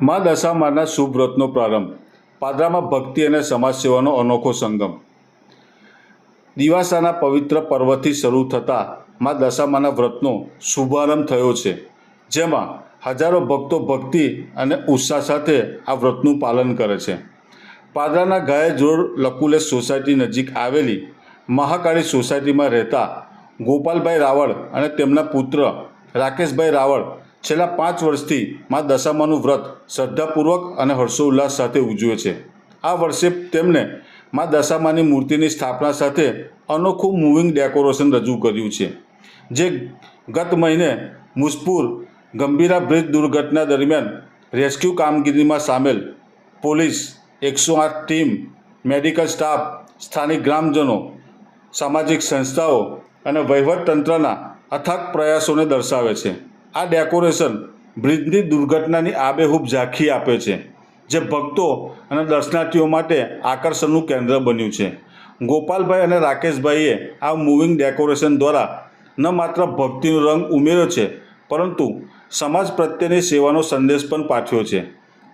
મા દશામાના શુભ વ્રતનો પ્રારંભ. પાદરામાં ભક્તિ અને સમાજ સેવાનો અનોખો સંગમ. દિવાસાના પવિત્ર પર્વથી શરૂ થતાં મા દશામાના વ્રતનો શુભારંભ થયો છે. જેમાં હજારો ભક્તો ભક્તિ અને ઉત્સાહ સાથે આ વ્રતનું પાલન કરે છે. પાદરાના ગાયે જોડ લકુલેશ સોસાયટી નજીક આવેલી મહાકાળી સોસાયટીમાં રહેતા ગોપાલભાઈ રાવળ અને તેમના પુત્ર રાકેશભાઈ રાવળ છેલ્લા પાંચ વર્ષથી મા દશામાનું વ્રત શ્રદ્ધાપૂર્વક અને હર્ષોલ્લાસ સાથે ઉજવે છે. આ વર્ષે તેમણે મા દશામાની મૂર્તિની સ્થાપના સાથે અનોખું મૂવિંગ ડેકોરેશન રજૂ કર્યું છે, જે ગત મહિને મુસપુર ગંભીરા બ્રિજ દુર્ઘટના દરમિયાન રેસ્ક્યુ કામગીરીમાં સામેલ પોલીસ એકસો આઠ ટીમ, મેડિકલ સ્ટાફ, સ્થાનિક ગ્રામજનો, સામાજિક સંસ્થાઓ અને વહીવટતંત્રના અથાગ પ્રયાસોને દર્શાવે છે. આ ડેકોરેશન બ્રિજની દુર્ઘટનાની આબેહૂબ ઝાંખી આપે છે, જે ભક્તો અને દર્શનાર્થીઓ માટે આકર્ષણનું કેન્દ્ર બન્યું છે. ગોપાલભાઈ અને રાકેશભાઈએ આ મૂવિંગ ડેકોરેશન દ્વારા ન માત્ર ભક્તિનો રંગ ઉમેર્યો છે, પરંતુ સમાજ પ્રત્યેની સેવાનો સંદેશ પણ પાઠવ્યો છે.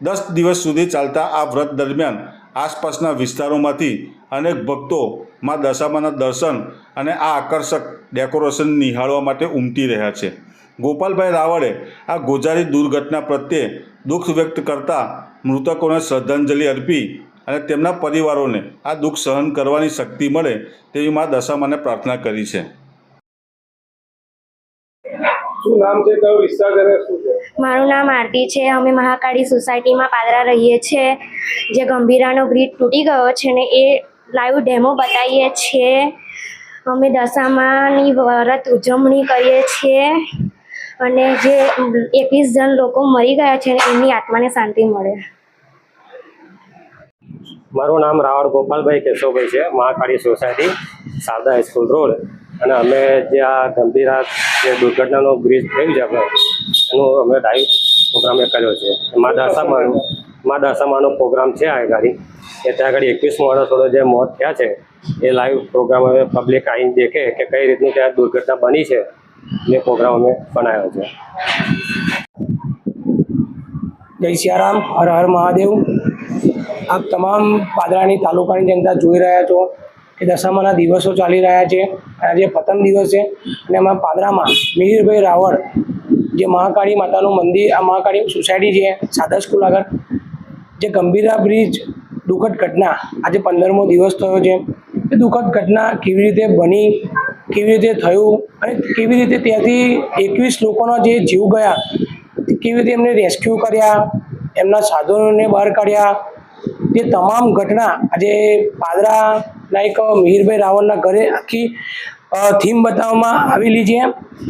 દસ દિવસ સુધી ચાલતા આ વ્રત દરમિયાન આસપાસના વિસ્તારોમાંથી અનેક ભક્તો માં દશામાના દર્શન અને આ આકર્ષક ડેકોરેશન નિહાળવા માટે ઉમટી રહ્યા છે. ગોપાલભાઈ રાવળે આ ગોજારી દુર્ઘટના પ્રત્યે દુઃખ વ્યક્ત કરતા મૃતકોને શ્રદ્ધાંજલિ અર્પી અને તેમના પરિવારોને આ દુઃખ સહન કરવાની શક્તિ મળે તેવી મા દશામાને પ્રાર્થના કરી છે. શું નામ છે? કયો વિસ્તાર છે શું છે? મારું નામ આરતી છે. અમે મહાકાળી સોસાયટીમાં પાદરા રહીએ છીએ જે ગંભીરાનો બ્રિજ તૂટી ગયો છે ને એ લાઈવ ડેમો બતાવીએ છીએ અમે દશામાની વ્રત ઉજવણી કરીએ છીએ. અને જે એકવીસ જણ લોકો મરી ગયા છે, એમની આત્માને શાંતિ મળે. મારું નામ રાવળ ગોપાલભાઈ કેશવભાઈ છે. Mahakali society Sharada high school road. અને અમે જે આ ગંભીર જે દુર્ઘટનાનો બ્રિજ થયું છે આપણે, એનું અમે લાઈવ પ્રોગ્રામ કર્યો છે. મા દશામાનો માં દશામાનો પ્રોગ્રામ છે આ ગાડી. એ ત્યાં આગળ એકવીસ માણસોનો જે મોત થયા છે, એ લાઈવ પ્રોગ્રામ હવે પબ્લિક આવીને દેખે કે કઈ રીતનું ત્યાં દુર્ઘટના બની છે. એ પ્રોગ્રામ અમે બનાવ્યો છે. જય સિયારામ, હર હર મહાદેવ. આપ તમામ પાદરાની તાલુકાની જનતા જોઈ રહ્યા છો કે દશામાના દિવસો ચાલી રહ્યા છે. આજે પ્રથમ દિવસ છે. અને એમાં પાદરામાં મિહિરભાઈ રાવળ, જે મહાકાળી માતાનું મંદિર, આ મહાકાળી સોસાયટી છે, સાદા સ્કૂલ આગળ, જે ગંભીરા બ્રિજ, દુઃખદ ઘટના આજે પંદરમો દિવસ થયો છે. એ દુઃખદ ઘટના કેવી રીતે બની? કેવી રીતે થયું અને કેવી રીતે ત્યાંથી એકવીસ લોકોના જે જીવ ગયા, કેવી રીતે એમને રેસ્ક્યુ કર્યા, એમના સાધનોને બહાર કાઢ્યા, તે તમામ ઘટના આજે પાદરાના એક મિહિરભાઈ રાવલના ઘરે આખી થીમ બતાવવામાં આવેલી છે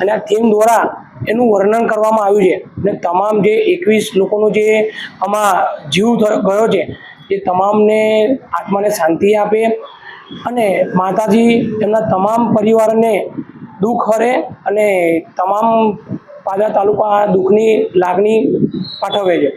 અને આ થીમ દ્વારા એનું વર્ણન કરવામાં આવ્યું છે અને તમામ જે એકવીસ લોકોનો જે આમાં જીવ ગયો છે, એ તમામને આત્માને શાંતિ આપે અને માતાજી એમના તમામ પરિવારને દુઃખ હરે અને તમામ પાદરા તાલુકા દુઃખની લાગણી પાઠવે છે.